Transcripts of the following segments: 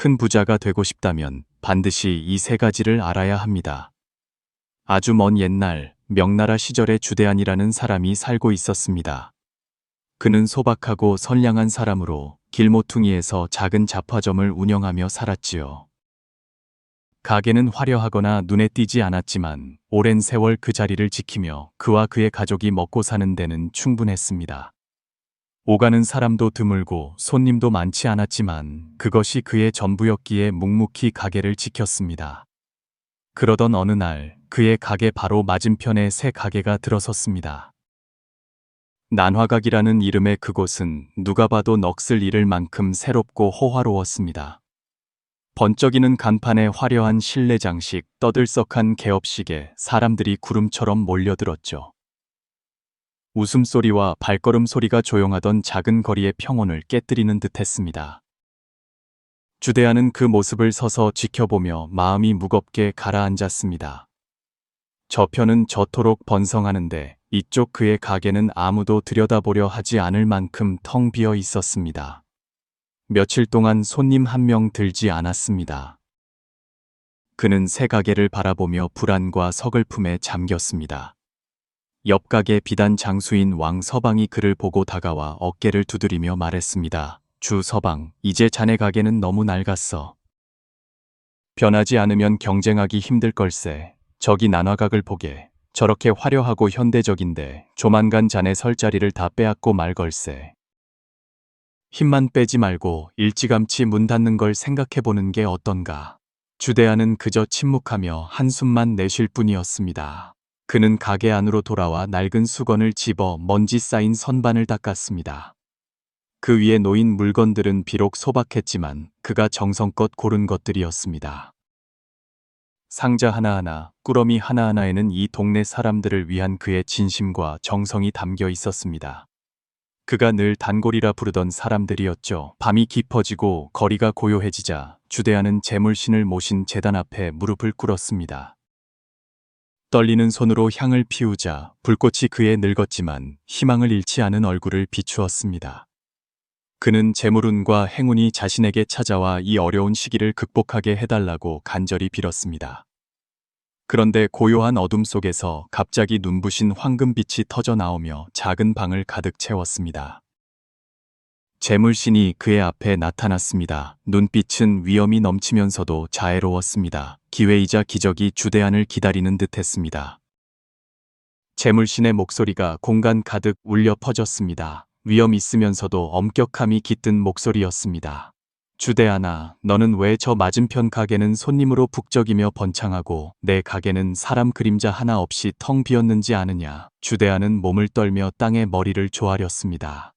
큰 부자가 되고 싶다면 반드시 이 세 가지를 알아야 합니다. 아주 먼 옛날 명나라 시절에 주대한이라는 사람이 살고 있었습니다. 그는 소박하고 선량한 사람으로 길모퉁이에서 작은 잡화점을 운영하며 살았지요. 가게는 화려하거나 눈에 띄지 않았지만 오랜 세월 그 자리를 지키며 그와 그의 가족이 먹고 사는 데는 충분했습니다. 오가는 사람도 드물고 손님도 많지 않았지만 그것이 그의 전부였기에 묵묵히 가게를 지켰습니다. 그러던 어느 날 그의 가게 바로 맞은편에 새 가게가 들어섰습니다. 난화각이라는 이름의 그곳은 누가 봐도 넋을 잃을 만큼 새롭고 호화로웠습니다. 번쩍이는 간판에 화려한 실내 장식, 떠들썩한 개업식에 사람들이 구름처럼 몰려들었죠. 웃음소리와 발걸음 소리가 조용하던 작은 거리의 평온을 깨뜨리는 듯 했습니다. 주대하는 그 모습을 서서 지켜보며 마음이 무겁게 가라앉았습니다. 저편은 저토록 번성하는데 이쪽 그의 가게는 아무도 들여다보려 하지 않을 만큼 텅 비어 있었습니다. 며칠 동안 손님 한 명 들지 않았습니다. 그는 새 가게를 바라보며 불안과 서글픔에 잠겼습니다. 옆 가게 비단 장수인 왕 서방이 그를 보고 다가와 어깨를 두드리며 말했습니다. 주 서방, 이제 자네 가게는 너무 낡았어. 변하지 않으면 경쟁하기 힘들 걸세. 저기 난화각을 보게. 저렇게 화려하고 현대적인데 조만간 자네 설 자리를 다 빼앗고 말 걸세. 힘만 빼지 말고 일찌감치 문 닫는 걸 생각해 보는 게 어떤가. 주대하는 그저 침묵하며 한숨만 내쉴 뿐이었습니다. 그는 가게 안으로 돌아와 낡은 수건을 집어 먼지 쌓인 선반을 닦았습니다. 그 위에 놓인 물건들은 비록 소박했지만 그가 정성껏 고른 것들이었습니다. 상자 하나하나, 꾸러미 하나하나에는 이 동네 사람들을 위한 그의 진심과 정성이 담겨 있었습니다. 그가 늘 단골이라 부르던 사람들이었죠. 밤이 깊어지고 거리가 고요해지자 주대하는 재물신을 모신 재단 앞에 무릎을 꿇었습니다. 떨리는 손으로 향을 피우자 불꽃이 그의 늙었지만 희망을 잃지 않은 얼굴을 비추었습니다. 그는 재물운과 행운이 자신에게 찾아와 이 어려운 시기를 극복하게 해달라고 간절히 빌었습니다. 그런데 고요한 어둠 속에서 갑자기 눈부신 황금빛이 터져 나오며 작은 방을 가득 채웠습니다. 재물신이 그의 앞에 나타났습니다. 눈빛은 위험이 넘치면서도 자애로웠습니다. 기회이자 기적이 주대안을 기다리는 듯 했습니다. 재물신의 목소리가 공간 가득 울려 퍼졌습니다. 위험 있으면서도 엄격함이 깃든 목소리였습니다. 주대하나, 너는 왜 저 맞은편 가게는 손님으로 북적이며 번창하고 내 가게는 사람 그림자 하나 없이 텅 비었는지 아느냐. 주대하는 몸을 떨며 땅에 머리를 조아렸습니다.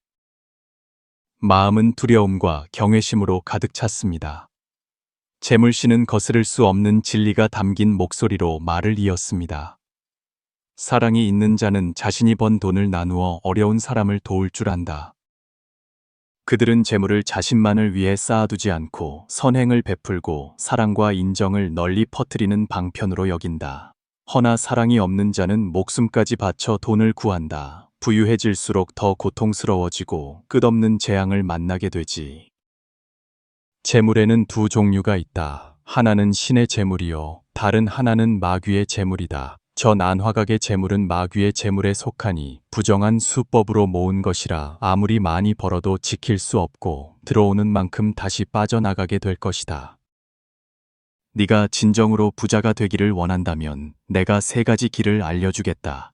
마음은 두려움과 경외심으로 가득 찼습니다. 재물 씨는 거스를 수 없는 진리가 담긴 목소리로 말을 이었습니다. 사랑이 있는 자는 자신이 번 돈을 나누어 어려운 사람을 도울 줄 안다. 그들은 재물을 자신만을 위해 쌓아두지 않고 선행을 베풀고 사랑과 인정을 널리 퍼뜨리는 방편으로 여긴다. 허나 사랑이 없는 자는 목숨까지 바쳐 돈을 구한다. 부유해질수록 더 고통스러워지고 끝없는 재앙을 만나게 되지. 재물에는 두 종류가 있다. 하나는 신의 재물이요. 다른 하나는 마귀의 재물이다. 저 난화각의 재물은 마귀의 재물에 속하니 부정한 수법으로 모은 것이라 아무리 많이 벌어도 지킬 수 없고 들어오는 만큼 다시 빠져나가게 될 것이다. 네가 진정으로 부자가 되기를 원한다면 내가 세 가지 길을 알려주겠다.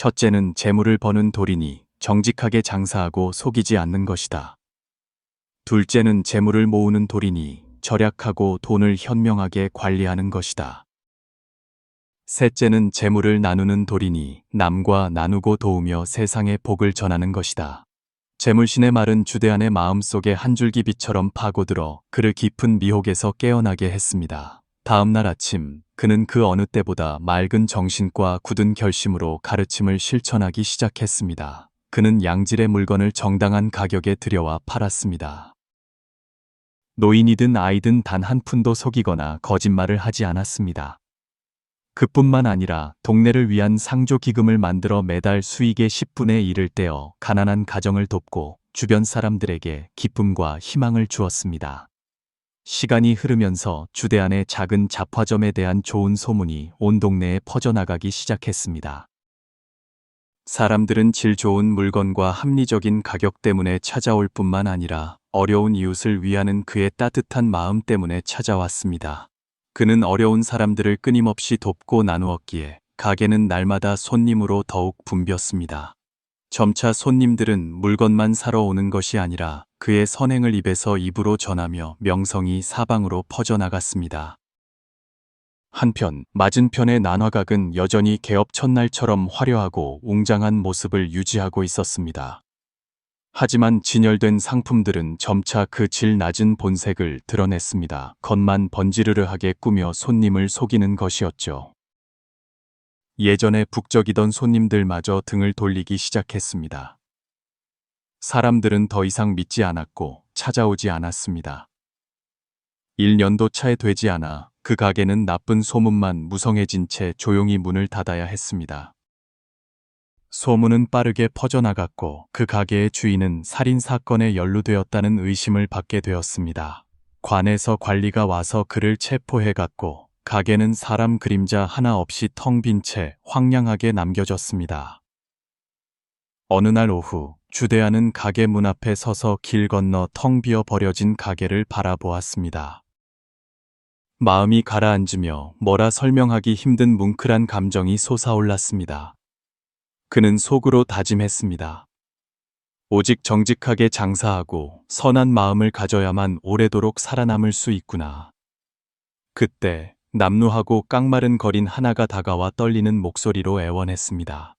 첫째는 재물을 버는 도리니 정직하게 장사하고 속이지 않는 것이다. 둘째는 재물을 모으는 도리니 절약하고 돈을 현명하게 관리하는 것이다. 셋째는 재물을 나누는 도리니 남과 나누고 도우며 세상에 복을 전하는 것이다. 재물신의 말은 주대한의 마음속에 한 줄기 빛처럼 파고들어 그를 깊은 미혹에서 깨어나게 했습니다. 다음 날 아침 그는 그 어느 때보다 맑은 정신과 굳은 결심으로 가르침을 실천하기 시작했습니다. 그는 양질의 물건을 정당한 가격에 들여와 팔았습니다. 노인이든 아이든 단 한 푼도 속이거나 거짓말을 하지 않았습니다. 그뿐만 아니라 동네를 위한 상조 기금을 만들어 매달 수익의 10분의 1을 떼어 가난한 가정을 돕고 주변 사람들에게 기쁨과 희망을 주었습니다. 시간이 흐르면서 주대안의 작은 잡화점에 대한 좋은 소문이 온 동네에 퍼져나가기 시작했습니다. 사람들은 질 좋은 물건과 합리적인 가격 때문에 찾아올 뿐만 아니라 어려운 이웃을 위하는 그의 따뜻한 마음 때문에 찾아왔습니다. 그는 어려운 사람들을 끊임없이 돕고 나누었기에 가게는 날마다 손님으로 더욱 붐볐습니다. 점차 손님들은 물건만 사러 오는 것이 아니라 그의 선행을 입에서 입으로 전하며 명성이 사방으로 퍼져나갔습니다. 한편 맞은편의 난화각은 여전히 개업 첫날처럼 화려하고 웅장한 모습을 유지하고 있었습니다. 하지만 진열된 상품들은 점차 그 질 낮은 본색을 드러냈습니다. 겉만 번지르르하게 꾸며 손님을 속이는 것이었죠. 예전에 북적이던 손님들마저 등을 돌리기 시작했습니다. 사람들은 더 이상 믿지 않았고 찾아오지 않았습니다. 1년도 차에 되지 않아 그 가게는 나쁜 소문만 무성해진 채 조용히 문을 닫아야 했습니다. 소문은 빠르게 퍼져나갔고 그 가게의 주인은 살인 사건에 연루되었다는 의심을 받게 되었습니다. 관에서 관리가 와서 그를 체포해 갔고 가게는 사람 그림자 하나 없이 텅 빈 채 황량하게 남겨졌습니다. 어느 날 오후 주대하는 가게 문 앞에 서서 길 건너 텅 비어 버려진 가게를 바라보았습니다. 마음이 가라앉으며 뭐라 설명하기 힘든 뭉클한 감정이 솟아올랐습니다. 그는 속으로 다짐했습니다. 오직 정직하게 장사하고 선한 마음을 가져야만 오래도록 살아남을 수 있구나. 그때 남루하고 깡마른 거린 하나가 다가와 떨리는 목소리로 애원했습니다.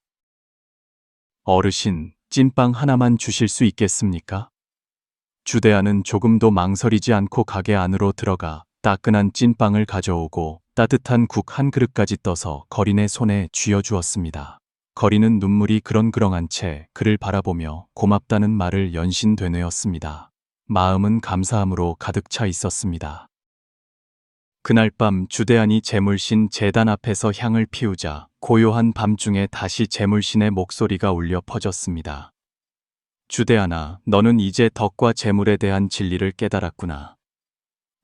어르신, 찐빵 하나만 주실 수 있겠습니까? 주대하는 조금도 망설이지 않고 가게 안으로 들어가 따끈한 찐빵을 가져오고 따뜻한 국 한 그릇까지 떠서 거린의 손에 쥐어주었습니다. 거리는 눈물이 그렁그렁한 채 그를 바라보며 고맙다는 말을 연신 되뇌었습니다. 마음은 감사함으로 가득 차 있었습니다. 그날 밤 주대한이 재물신 재단 앞에서 향을 피우자 고요한 밤중에 다시 재물신의 목소리가 울려 퍼졌습니다. 주대하나, 너는 이제 덕과 재물에 대한 진리를 깨달았구나.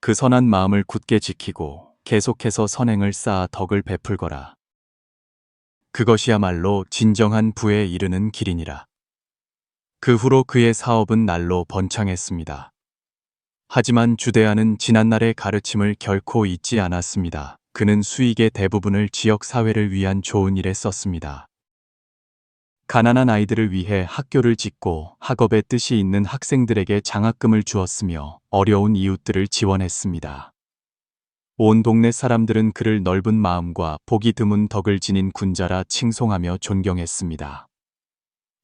그 선한 마음을 굳게 지키고 계속해서 선행을 쌓아 덕을 베풀거라. 그것이야말로 진정한 부에 이르는 길이니라. 그 후로 그의 사업은 날로 번창했습니다. 하지만 주대하는 지난날의 가르침을 결코 잊지 않았습니다. 그는 수익의 대부분을 지역 사회를 위한 좋은 일에 썼습니다. 가난한 아이들을 위해 학교를 짓고 학업에 뜻이 있는 학생들에게 장학금을 주었으며 어려운 이웃들을 지원했습니다. 온 동네 사람들은 그를 넓은 마음과 복이 드문 덕을 지닌 군자라 칭송하며 존경했습니다.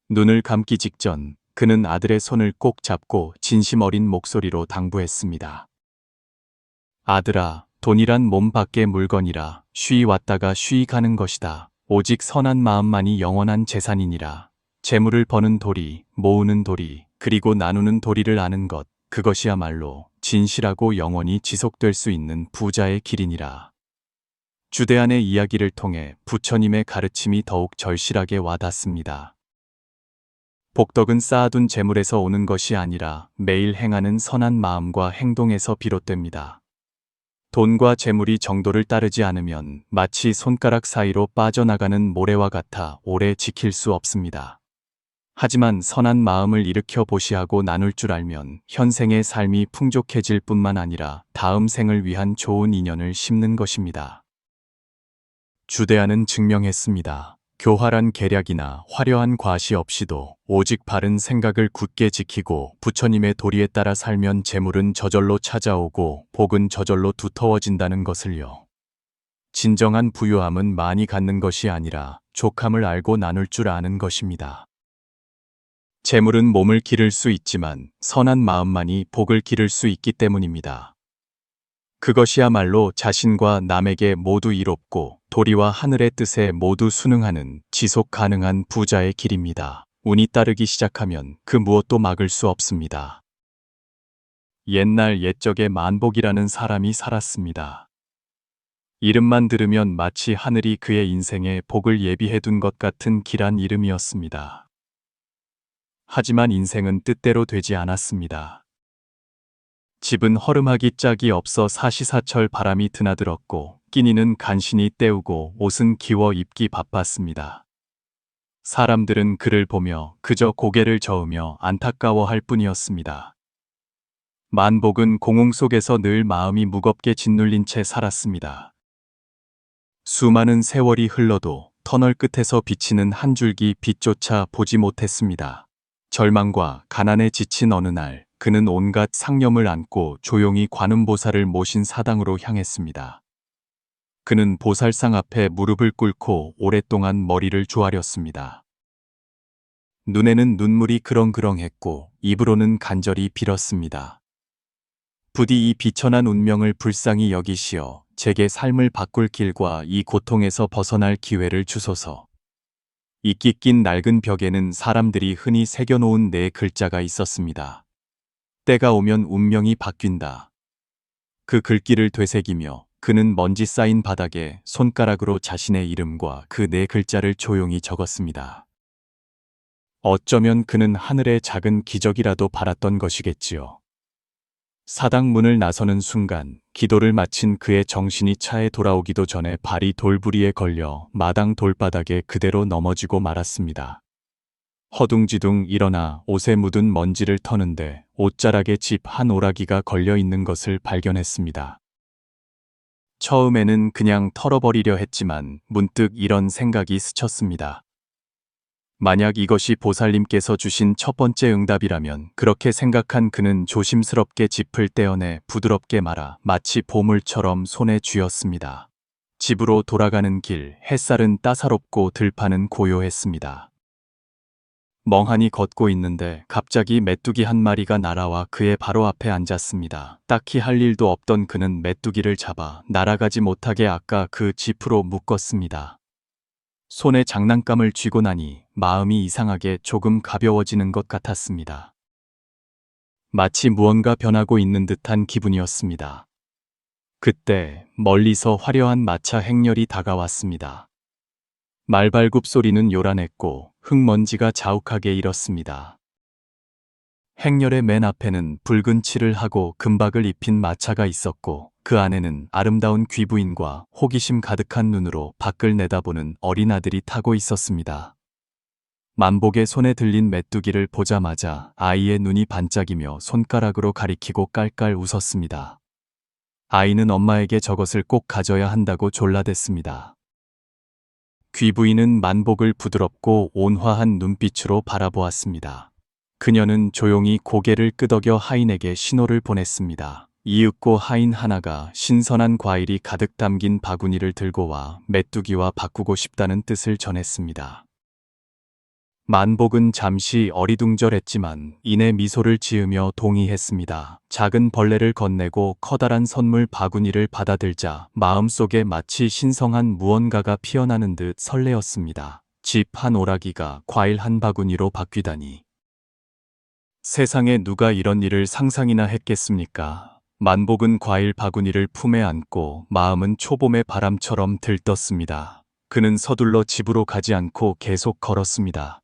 눈을 감기 직전 그는 아들의 손을 꼭 잡고 진심 어린 목소리로 당부했습니다. 아들아, 돈이란 몸 밖의 물건이라 쉬이 왔다가 쉬이 가는 것이다. 오직 선한 마음만이 영원한 재산이니라. 재물을 버는 도리, 모으는 도리, 그리고 나누는 도리를 아는 것, 그것이야말로 진실하고 영원히 지속될 수 있는 부자의 길이니라. 주대안의 이야기를 통해 부처님의 가르침이 더욱 절실하게 와닿습니다. 복덕은 쌓아둔 재물에서 오는 것이 아니라 매일 행하는 선한 마음과 행동에서 비롯됩니다. 돈과 재물이 정도를 따르지 않으면 마치 손가락 사이로 빠져나가는 모래와 같아 오래 지킬 수 없습니다. 하지만 선한 마음을 일으켜 보시하고 나눌 줄 알면 현생의 삶이 풍족해질 뿐만 아니라 다음 생을 위한 좋은 인연을 심는 것입니다. 주대하는 증명했습니다. 교활한 계략이나 화려한 과시 없이도 오직 바른 생각을 굳게 지키고 부처님의 도리에 따라 살면 재물은 저절로 찾아오고 복은 저절로 두터워진다는 것을요. 진정한 부유함은 많이 갖는 것이 아니라 족함을 알고 나눌 줄 아는 것입니다. 재물은 몸을 기를 수 있지만 선한 마음만이 복을 기를 수 있기 때문입니다. 그것이야말로 자신과 남에게 모두 이롭고 도리와 하늘의 뜻에 모두 순응하는 지속 가능한 부자의 길입니다. 운이 따르기 시작하면 그 무엇도 막을 수 없습니다. 옛날 옛적에 만복이라는 사람이 살았습니다. 이름만 들으면 마치 하늘이 그의 인생에 복을 예비해 둔 것 같은 길한 이름이었습니다. 하지만 인생은 뜻대로 되지 않았습니다. 집은 허름하기 짝이 없어 사시사철 바람이 드나들었고 끼니는 간신히 때우고 옷은 기워 입기 바빴습니다. 사람들은 그를 보며 그저 고개를 저으며 안타까워할 뿐이었습니다. 만복은 공홍 속에서 늘 마음이 무겁게 짓눌린 채 살았습니다. 수많은 세월이 흘러도 터널 끝에서 비치는 한 줄기 빛조차 보지 못했습니다. 절망과 가난에 지친 어느 날 그는 온갖 상념을 안고 조용히 관음보살을 모신 사당으로 향했습니다. 그는 보살상 앞에 무릎을 꿇고 오랫동안 머리를 조아렸습니다. 눈에는 눈물이 그렁그렁했고 입으로는 간절히 빌었습니다. 부디 이 비천한 운명을 불쌍히 여기시어 제게 삶을 바꿀 길과 이 고통에서 벗어날 기회를 주소서. 이끼 낀 낡은 벽에는 사람들이 흔히 새겨놓은 네 글자가 있었습니다. 때가 오면 운명이 바뀐다. 그 글귀를 되새기며 그는 먼지 쌓인 바닥에 손가락으로 자신의 이름과 그 네 글자를 조용히 적었습니다. 어쩌면 그는 하늘의 작은 기적이라도 바랐던 것이겠지요. 사당 문을 나서는 순간 기도를 마친 그의 정신이 차에 돌아오기도 전에 발이 돌부리에 걸려 마당 돌바닥에 그대로 넘어지고 말았습니다. 허둥지둥 일어나 옷에 묻은 먼지를 터는데 옷자락에 집 한 오라기가 걸려 있는 것을 발견했습니다. 처음에는 그냥 털어버리려 했지만 문득 이런 생각이 스쳤습니다. 만약 이것이 보살님께서 주신 첫 번째 응답이라면 그렇게 생각한 그는 조심스럽게 짚을 떼어내 부드럽게 말아 마치 보물처럼 손에 쥐었습니다. 집으로 돌아가는 길 햇살은 따사롭고 들판은 고요했습니다. 멍하니 걷고 있는데 갑자기 메뚜기 한 마리가 날아와 그의 바로 앞에 앉았습니다. 딱히 할 일도 없던 그는 메뚜기를 잡아 날아가지 못하게 아까 그 짚으로 묶었습니다. 손에 장난감을 쥐고 나니 마음이 이상하게 조금 가벼워지는 것 같았습니다. 마치 무언가 변하고 있는 듯한 기분이었습니다. 그때 멀리서 화려한 마차 행렬이 다가왔습니다. 말발굽 소리는 요란했고 흙먼지가 자욱하게 일었습니다. 행렬의 맨 앞에는 붉은 칠을 하고 금박을 입힌 마차가 있었고 그 안에는 아름다운 귀부인과 호기심 가득한 눈으로 밖을 내다보는 어린아들이 타고 있었습니다. 만복의 손에 들린 메뚜기를 보자마자 아이의 눈이 반짝이며 손가락으로 가리키고 깔깔 웃었습니다. 아이는 엄마에게 저것을 꼭 가져야 한다고 졸라댔습니다. 귀부인은 만복을 부드럽고 온화한 눈빛으로 바라보았습니다. 그녀는 조용히 고개를 끄덕여 하인에게 신호를 보냈습니다. 이윽고 하인 하나가 신선한 과일이 가득 담긴 바구니를 들고 와 메뚜기와 바꾸고 싶다는 뜻을 전했습니다. 만복은 잠시 어리둥절했지만 이내 미소를 지으며 동의했습니다. 작은 벌레를 건네고 커다란 선물 바구니를 받아들자 마음속에 마치 신성한 무언가가 피어나는 듯 설레었습니다. 집 한 오라기가 과일 한 바구니로 바뀌다니. 세상에 누가 이런 일을 상상이나 했겠습니까? 만복은 과일 바구니를 품에 안고 마음은 초봄의 바람처럼 들떴습니다. 그는 서둘러 집으로 가지 않고 계속 걸었습니다.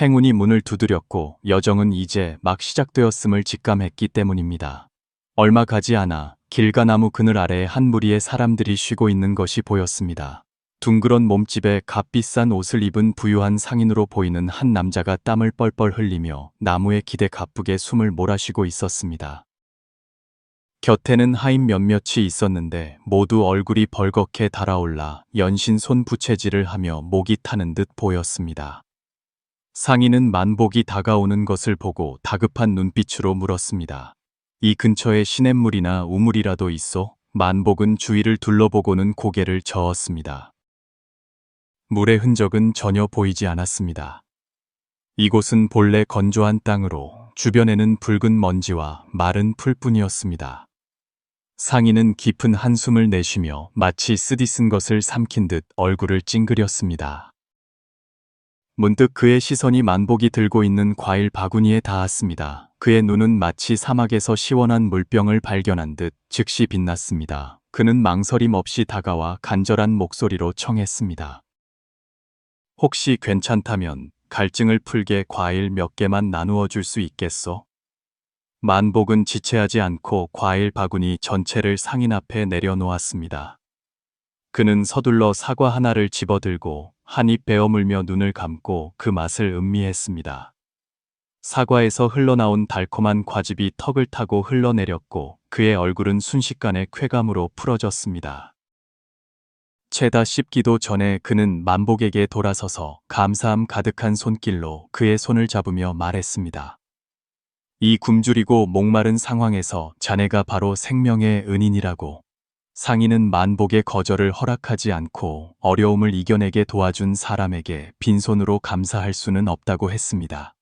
행운이 문을 두드렸고 여정은 이제 막 시작되었음을 직감했기 때문입니다. 얼마 가지 않아 길가 나무 그늘 아래에 한 무리의 사람들이 쉬고 있는 것이 보였습니다. 둥그런 몸집에 값비싼 옷을 입은 부유한 상인으로 보이는 한 남자가 땀을 뻘뻘 흘리며 나무에 기대 가쁘게 숨을 몰아쉬고 있었습니다. 곁에는 하인 몇몇이 있었는데 모두 얼굴이 벌겋게 달아올라 연신 손 부채질을 하며 목이 타는 듯 보였습니다. 상인은 만복이 다가오는 것을 보고 다급한 눈빛으로 물었습니다. 이 근처에 시냇물이나 우물이라도 있어? 만복은 주위를 둘러보고는 고개를 저었습니다. 물의 흔적은 전혀 보이지 않았습니다. 이곳은 본래 건조한 땅으로 주변에는 붉은 먼지와 마른 풀뿐이었습니다. 상인은 깊은 한숨을 내쉬며 마치 쓰디쓴 것을 삼킨 듯 얼굴을 찡그렸습니다. 문득 그의 시선이 만복이 들고 있는 과일 바구니에 닿았습니다. 그의 눈은 마치 사막에서 시원한 물병을 발견한 듯 즉시 빛났습니다. 그는 망설임 없이 다가와 간절한 목소리로 청했습니다. 혹시 괜찮다면 갈증을 풀게 과일 몇 개만 나누어 줄 수 있겠소? 만복은 지체하지 않고 과일 바구니 전체를 상인 앞에 내려놓았습니다. 그는 서둘러 사과 하나를 집어들고 한입 베어 물며 눈을 감고 그 맛을 음미했습니다. 사과에서 흘러나온 달콤한 과즙이 턱을 타고 흘러내렸고 그의 얼굴은 순식간에 쾌감으로 풀어졌습니다. 채다 씹기도 전에 그는 만복에게 돌아서서 감사함 가득한 손길로 그의 손을 잡으며 말했습니다. 이 굶주리고 목마른 상황에서 자네가 바로 생명의 은인이라고. 상인은 만복의 거절을 허락하지 않고 어려움을 이겨내게 도와준 사람에게 빈손으로 감사할 수는 없다고 했습니다.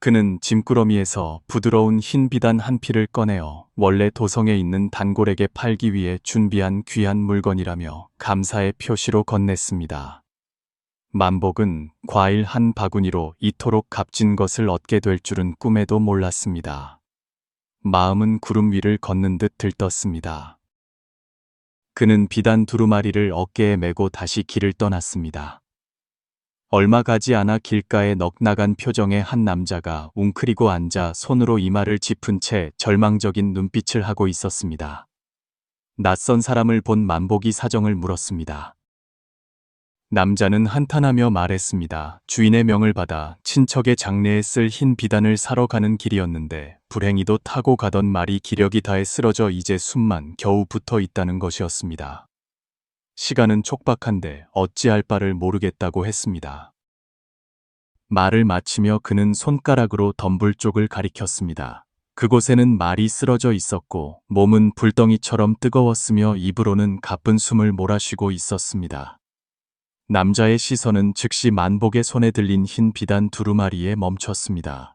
그는 짐꾸러미에서 부드러운 흰 비단 한 필을 꺼내어 원래 도성에 있는 단골에게 팔기 위해 준비한 귀한 물건이라며 감사의 표시로 건넸습니다. 만복은 과일 한 바구니로 이토록 값진 것을 얻게 될 줄은 꿈에도 몰랐습니다. 마음은 구름 위를 걷는 듯 들떴습니다. 그는 비단 두루마리를 어깨에 메고 다시 길을 떠났습니다. 얼마 가지 않아 길가에 넋나간 표정의 한 남자가 웅크리고 앉아 손으로 이마를 짚은 채 절망적인 눈빛을 하고 있었습니다. 낯선 사람을 본 만복이 사정을 물었습니다. 남자는 한탄하며 말했습니다. 주인의 명을 받아 친척의 장례에 쓸 흰 비단을 사러 가는 길이었는데 불행히도 타고 가던 말이 기력이 다해 쓰러져 이제 숨만 겨우 붙어 있다는 것이었습니다. 시간은 촉박한데 어찌할 바를 모르겠다고 했습니다. 말을 마치며 그는 손가락으로 덤불 쪽을 가리켰습니다. 그곳에는 말이 쓰러져 있었고 몸은 불덩이처럼 뜨거웠으며 입으로는 가쁜 숨을 몰아쉬고 있었습니다. 남자의 시선은 즉시 만복의 손에 들린 흰 비단 두루마리에 멈췄습니다.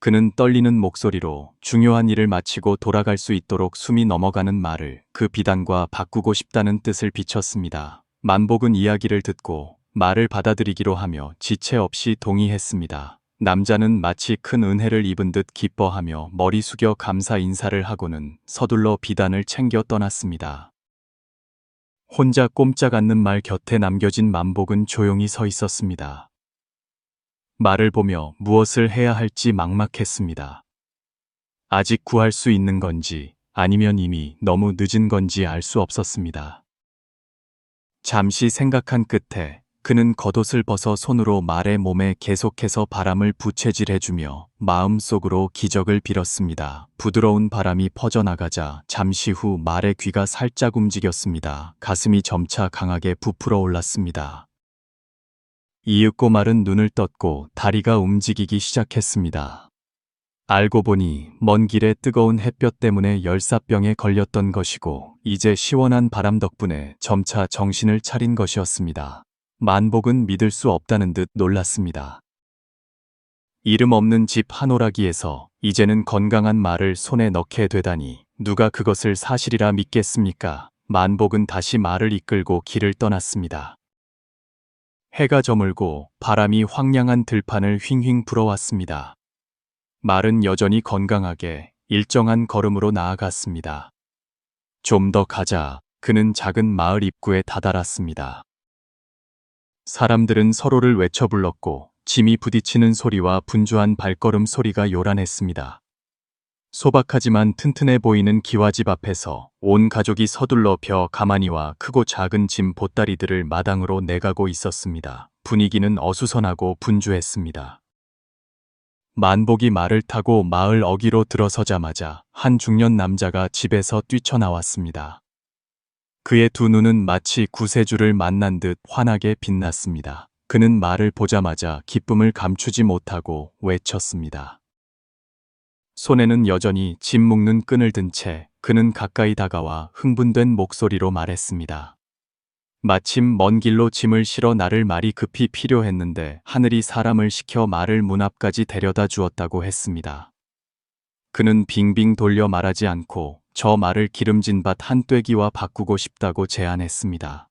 그는 떨리는 목소리로 중요한 일을 마치고 돌아갈 수 있도록 숨이 넘어가는 말을 그 비단과 바꾸고 싶다는 뜻을 비쳤습니다. 만복은 이야기를 듣고 말을 받아들이기로 하며 지체 없이 동의했습니다. 남자는 마치 큰 은혜를 입은 듯 기뻐하며 머리 숙여 감사 인사를 하고는 서둘러 비단을 챙겨 떠났습니다. 혼자 꼼짝 않는 말 곁에 남겨진 만복은 조용히 서 있었습니다. 말을 보며 무엇을 해야 할지 막막했습니다. 아직 구할 수 있는 건지 아니면 이미 너무 늦은 건지 알 수 없었습니다. 잠시 생각한 끝에 그는 겉옷을 벗어 손으로 말의 몸에 계속해서 바람을 부채질해주며 마음속으로 기적을 빌었습니다. 부드러운 바람이 퍼져나가자 잠시 후 말의 귀가 살짝 움직였습니다. 가슴이 점차 강하게 부풀어 올랐습니다. 이윽고 말은 눈을 떴고 다리가 움직이기 시작했습니다. 알고 보니 먼 길에 뜨거운 햇볕 때문에 열사병에 걸렸던 것이고 이제 시원한 바람 덕분에 점차 정신을 차린 것이었습니다. 만복은 믿을 수 없다는 듯 놀랐습니다. 이름 없는 집 한 오라기에서 이제는 건강한 말을 손에 넣게 되다니 누가 그것을 사실이라 믿겠습니까? 만복은 다시 말을 이끌고 길을 떠났습니다. 해가 저물고 바람이 황량한 들판을 휘휘 불어왔습니다. 말은 여전히 건강하게 일정한 걸음으로 나아갔습니다. 좀 더 가자 그는 작은 마을 입구에 다다랐습니다. 사람들은 서로를 외쳐 불렀고 짐이 부딪히는 소리와 분주한 발걸음 소리가 요란했습니다. 소박하지만 튼튼해 보이는 기와집 앞에서 온 가족이 서둘러 벼 가마니와 크고 작은 짐 보따리들을 마당으로 내가고 있었습니다. 분위기는 어수선하고 분주했습니다. 만복이 말을 타고 마을 어귀로 들어서자마자 한 중년 남자가 집에서 뛰쳐나왔습니다. 그의 두 눈은 마치 구세주를 만난 듯 환하게 빛났습니다. 그는 말을 보자마자 기쁨을 감추지 못하고 외쳤습니다. 손에는 여전히 짐 묶는 끈을 든 채 그는 가까이 다가와 흥분된 목소리로 말했습니다. 마침 먼 길로 짐을 실어 나를 말이 급히 필요했는데 하늘이 사람을 시켜 말을 문 앞까지 데려다 주었다고 했습니다. 그는 빙빙 돌려 말하지 않고 저 말을 기름진 밭 한 떼기와 바꾸고 싶다고 제안했습니다.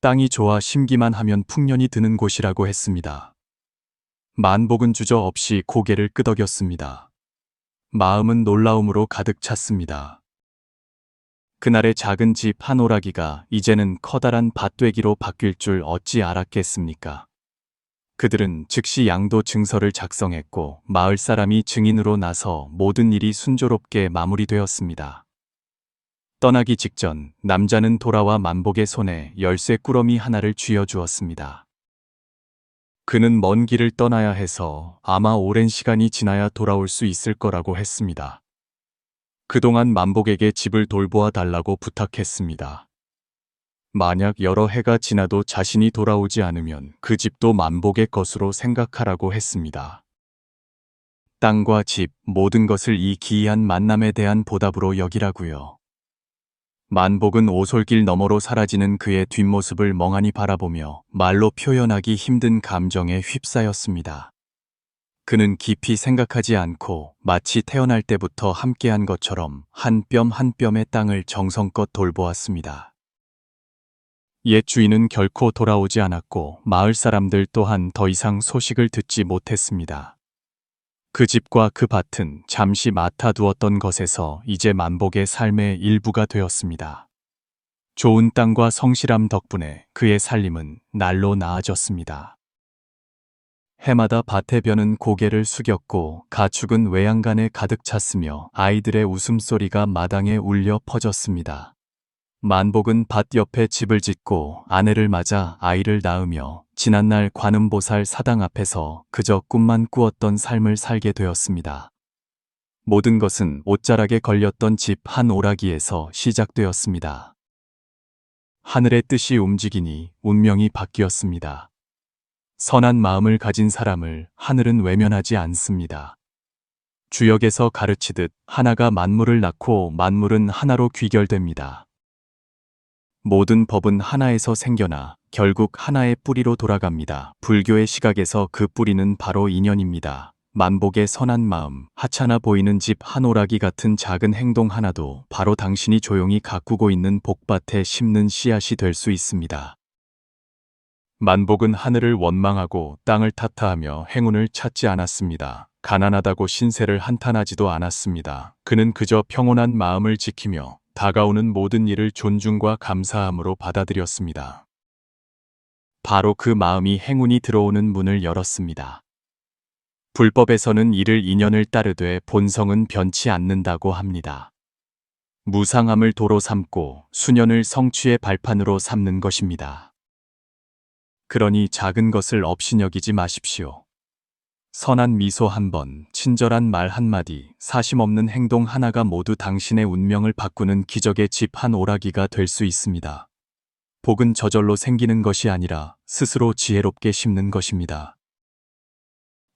땅이 좋아 심기만 하면 풍년이 드는 곳이라고 했습니다. 만복은 주저없이 고개를 끄덕였습니다. 마음은 놀라움으로 가득 찼습니다. 그날의 작은 집 한 오라기가 이제는 커다란 밭되기로 바뀔 줄 어찌 알았겠습니까? 그들은 즉시 양도 증서를 작성했고 마을 사람이 증인으로 나서 모든 일이 순조롭게 마무리되었습니다. 떠나기 직전 남자는 돌아와 만복의 손에 열쇠 꾸러미 하나를 쥐어 주었습니다. 그는 먼 길을 떠나야 해서 아마 오랜 시간이 지나야 돌아올 수 있을 거라고 했습니다. 그동안 만복에게 집을 돌보아 달라고 부탁했습니다. 만약 여러 해가 지나도 자신이 돌아오지 않으면 그 집도 만복의 것으로 생각하라고 했습니다. 땅과 집, 모든 것을 이 기이한 만남에 대한 보답으로 여기라고요. 만복은 오솔길 너머로 사라지는 그의 뒷모습을 멍하니 바라보며 말로 표현하기 힘든 감정에 휩싸였습니다. 그는 깊이 생각하지 않고 마치 태어날 때부터 함께한 것처럼 한 뼘 한 뼘의 땅을 정성껏 돌보았습니다. 옛 주인은 결코 돌아오지 않았고 마을 사람들 또한 더 이상 소식을 듣지 못했습니다. 그 집과 그 밭은 잠시 맡아두었던 것에서 이제 만복의 삶의 일부가 되었습니다. 좋은 땅과 성실함 덕분에 그의 살림은 날로 나아졌습니다. 해마다 밭의 벼는 고개를 숙였고 가축은 외양간에 가득 찼으며 아이들의 웃음소리가 마당에 울려 퍼졌습니다. 만복은 밭 옆에 집을 짓고 아내를 맞아 아이를 낳으며 지난날 관음보살 사당 앞에서 그저 꿈만 꾸었던 삶을 살게 되었습니다. 모든 것은 옷자락에 걸렸던 집 한 오라기에서 시작되었습니다. 하늘의 뜻이 움직이니 운명이 바뀌었습니다. 선한 마음을 가진 사람을 하늘은 외면하지 않습니다. 주역에서 가르치듯 하나가 만물을 낳고 만물은 하나로 귀결됩니다. 모든 법은 하나에서 생겨나 결국 하나의 뿌리로 돌아갑니다. 불교의 시각에서 그 뿌리는 바로 인연입니다. 만복의 선한 마음, 하찮아 보이는 집 한 오라기 같은 작은 행동 하나도 바로 당신이 조용히 가꾸고 있는 복밭에 심는 씨앗이 될 수 있습니다. 만복은 하늘을 원망하고 땅을 탓하하며 행운을 찾지 않았습니다. 가난하다고 신세를 한탄하지도 않았습니다. 그는 그저 평온한 마음을 지키며 다가오는 모든 일을 존중과 감사함으로 받아들였습니다. 바로 그 마음이 행운이 들어오는 문을 열었습니다. 불법에서는 이를 인연을 따르되 본성은 변치 않는다고 합니다. 무상함을 도로 삼고 수년을 성취의 발판으로 삼는 것입니다. 그러니 작은 것을 업신여기지 마십시오. 선한 미소 한 번, 친절한 말 한마디, 사심 없는 행동 하나가 모두 당신의 운명을 바꾸는 기적의 집 한 오라기가 될 수 있습니다. 복은 저절로 생기는 것이 아니라 스스로 지혜롭게 심는 것입니다.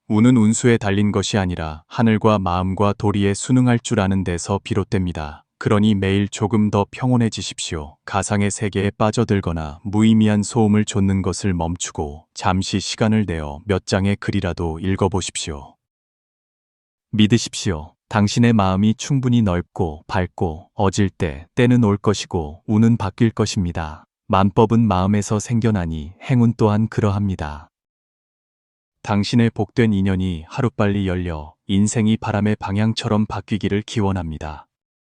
운은 운수에 달린 것이 아니라 하늘과 마음과 도리에 순응할 줄 아는 데서 비롯됩니다. 그러니 매일 조금 더 평온해지십시오. 가상의 세계에 빠져들거나 무의미한 소음을 좇는 것을 멈추고 잠시 시간을 내어 몇 장의 글이라도 읽어보십시오. 믿으십시오. 당신의 마음이 충분히 넓고 밝고 어질 때 때는 올 것이고 운은 바뀔 것입니다. 만법은 마음에서 생겨나니 행운 또한 그러합니다. 당신의 복된 인연이 하루빨리 열려 인생이 바람의 방향처럼 바뀌기를 기원합니다.